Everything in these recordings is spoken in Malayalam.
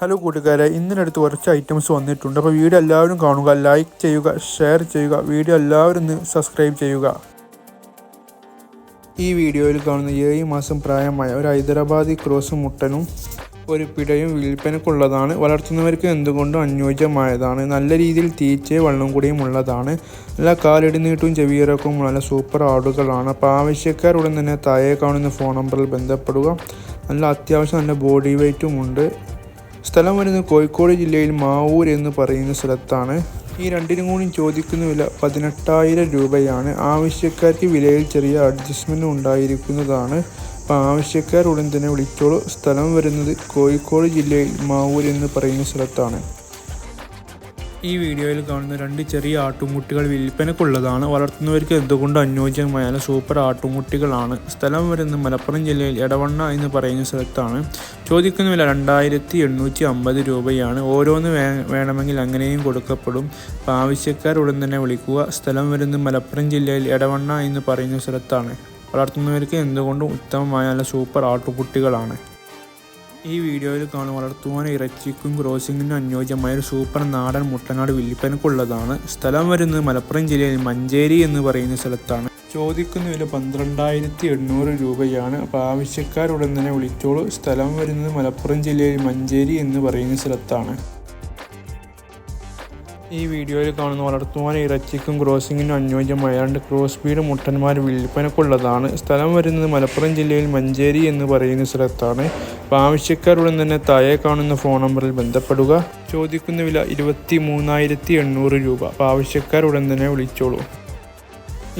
ഹലോ കൂട്ടുകാരെ. ഇന്നിനടുത്ത് കുറച്ച് ഐറ്റംസ് വന്നിട്ടുണ്ട്. അപ്പോൾ വീഡിയോ എല്ലാവരും കാണുക ലൈക്ക് ചെയ്യുക ഷെയർ ചെയ്യുക. വീഡിയോ എല്ലാവരും ഒന്ന് സബ്സ്ക്രൈബ് ചെയ്യുക. ഈ വീഡിയോയിൽ കാണുന്ന ഏഴ് മാസം പ്രായമായ ഒരു ഹൈദരാബാദി ക്രോസ് മുട്ടനും ഒരു പിടയും വിൽപ്പനക്കുള്ളതാണ്. വളർത്തുന്നവർക്ക് എന്തുകൊണ്ടും അനുയോജ്യമായതാണ്. നല്ല രീതിയിൽ തീറ്റയും വെള്ളം കൂടിയും ഉള്ളതാണ്. നല്ല കാലിടുന്നീട്ടും നീട്ടും ചെവിയിറക്കും നല്ല സൂപ്പർ ആടുകളാണ്. അപ്പോൾ ആവശ്യക്കാർ ഉടൻ തന്നെ താഴെ കാണുന്ന ഫോൺ നമ്പറിൽ ബന്ധപ്പെടുക. നല്ല അത്യാവശ്യം നല്ല ബോഡി വെയ്റ്റും ഉണ്ട്. സ്ഥലം വരുന്നത് കോഴിക്കോട് ജില്ലയിൽ മാവൂർ എന്ന് പറയുന്ന സ്ഥലത്താണ് ഈ രണ്ടിനും കൂടി ചോദിക്കുന്ന വില പതിനെട്ടായിരം രൂപയാണ്. ആവശ്യക്കാർക്ക് വിലയിൽ ചെറിയ അഡ്ജസ്റ്റ്മെന്റ് ഉണ്ടായിരിക്കുന്നതാണ്. അപ്പോൾ ആവശ്യക്കാർ ഉടൻ തന്നെ വിളിച്ചോളൂ. സ്ഥലം വരുന്നത് കോഴിക്കോട് ജില്ലയിൽ മാവൂർ എന്ന് പറയുന്ന സ്ഥലത്താണ്. ഈ വീഡിയോയിൽ കാണുന്ന രണ്ട് ചെറിയ ആട്ടുംകുട്ടികൾ വിൽപ്പനക്കുള്ളതാണ് വളർത്തുന്നവർക്ക് എന്തുകൊണ്ട് അനുയോജ്യമായ സൂപ്പർ ആട്ടുംകുട്ടികളാണ്. സ്ഥലം വരുന്നത് മലപ്പുറം ജില്ലയിൽ എടവണ്ണ എന്ന് പറയുന്ന സ്ഥലത്താണ്. ചോദിക്കുന്ന വില രണ്ടായിരത്തി എണ്ണൂറ്റി അമ്പത് രൂപയാണ്. ഓരോന്ന് വേണമെങ്കിൽ അങ്ങനെയും കൊടുക്കപ്പെടും. ആവശ്യക്കാർ ഉടൻ തന്നെ വിളിക്കുക. സ്ഥലം വരുന്നത് മലപ്പുറം ജില്ലയിൽ എടവണ്ണ എന്ന് പറയുന്ന സ്ഥലത്താണ്. വളർത്തുന്നവർക്ക് എന്തുകൊണ്ടും ഉത്തമമായ സൂപ്പർ ആട്ടുകുട്ടികളാണ്. ഈ വീഡിയോയിൽ കാണുന്ന വളർത്തുവാൻ ഇറച്ചിക്കും ക്രോസിങ്ങിനും അനുയോജ്യമായ ഒരു സൂപ്പർ നാടൻ മുട്ടനാട് വില്ലിപ്പനക്കുള്ളതാണ്. സ്ഥലം വരുന്നത് മലപ്പുറം ജില്ലയിൽ മഞ്ചേരി എന്ന് പറയുന്ന സ്ഥലത്താണ്. ചോദിക്കുന്ന വില പന്ത്രണ്ടായിരത്തി എണ്ണൂറ് രൂപയാണ്. അപ്പോൾ ആവശ്യക്കാരുടൻ തന്നെ വിളിച്ചോളൂ. സ്ഥലം വരുന്നത് മലപ്പുറം ജില്ലയിൽ മഞ്ചേരി എന്ന് പറയുന്ന സ്ഥലത്താണ്. ഈ വീഡിയോയിൽ കാണുന്ന വളർത്തുവാൻ ഇറച്ചിക്കും ക്രോസിങ്ങിനും അനുയോജ്യമായ രണ്ട് ക്രോസ് ബീഡ് മുട്ടന്മാർ വിൽപ്പനക്കുള്ളതാണ്. സ്ഥലം വരുന്നത് മലപ്പുറം ജില്ലയിൽ മഞ്ചേരി എന്ന് പറയുന്ന സ്ഥലത്താണ്. അപ്പോൾ തന്നെ താഴെ കാണുന്ന ഫോൺ നമ്പറിൽ ബന്ധപ്പെടുക. ചോദിക്കുന്ന വില ഇരുപത്തി മൂന്നായിരത്തി എണ്ണൂറ് രൂപ. അപ്പോൾ തന്നെ വിളിച്ചോളൂ.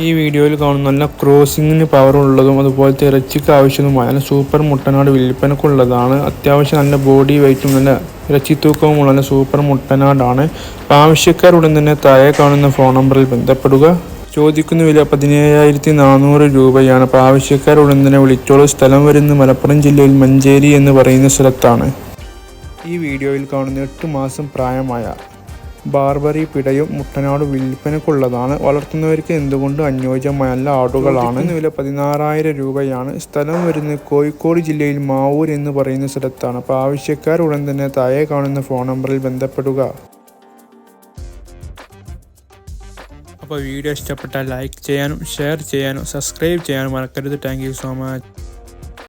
ഈ വീഡിയോയിൽ കാണുന്ന നല്ല ക്രോസിങ്ങിന് പവർ ഉള്ളതും അതുപോലത്തെ ഇറച്ചിക്ക് ആവശ്യമായ നല്ല സൂപ്പർ മുട്ടനാട് വിൽപ്പനക്കുള്ളതാണ്. അത്യാവശ്യം നല്ല ബോഡി വെയിറ്റും നല്ല ഇറച്ചി തൂക്കവുമുള്ള നല്ല സൂപ്പർ മുട്ടനാടാണ്. ആവശ്യക്കാർ ഉടൻ തന്നെ താഴെ കാണുന്ന ഫോൺ നമ്പറിൽ ബന്ധപ്പെടുക. ചോദിക്കുന്ന വില പതിനേഴായിരത്തി നാനൂറ് രൂപയാണ്. അപ്പോൾ ആവശ്യക്കാർ ഉടൻ തന്നെ വിളിച്ചോളൂ. സ്ഥലം വരുന്നത് മലപ്പുറം ജില്ലയിൽ മഞ്ചേരി എന്ന് പറയുന്ന സ്ഥലത്താണ്. ഈ വീഡിയോയിൽ കാണുന്ന എട്ട് മാസം പ്രായമായ ബാർബറി പിടയും മുട്ടനാട് വിൽപ്പനക്കുള്ളതാണ് വളർത്തുന്നവർക്ക് എന്തുകൊണ്ട് അനുയോജ്യമായ നല്ല ആടുകളാണ് വില പതിനാറായിരം രൂപയാണ്. സ്ഥലം വരുന്നത് കോഴിക്കോട് ജില്ലയിൽ മാവൂർ എന്ന് പറയുന്ന സ്ഥലത്താണ്. അപ്പോൾ ആവശ്യക്കാർ ഉടൻ തന്നെ താഴെ കാണുന്ന ഫോൺ നമ്പറിൽ ബന്ധപ്പെടുക. അപ്പോൾ വീഡിയോ ഇഷ്ടപ്പെട്ടാൽ ലൈക്ക് ചെയ്യാനും ഷെയർ ചെയ്യാനും സബ്സ്ക്രൈബ് ചെയ്യാനും മറക്കരുത്. Thank you so much.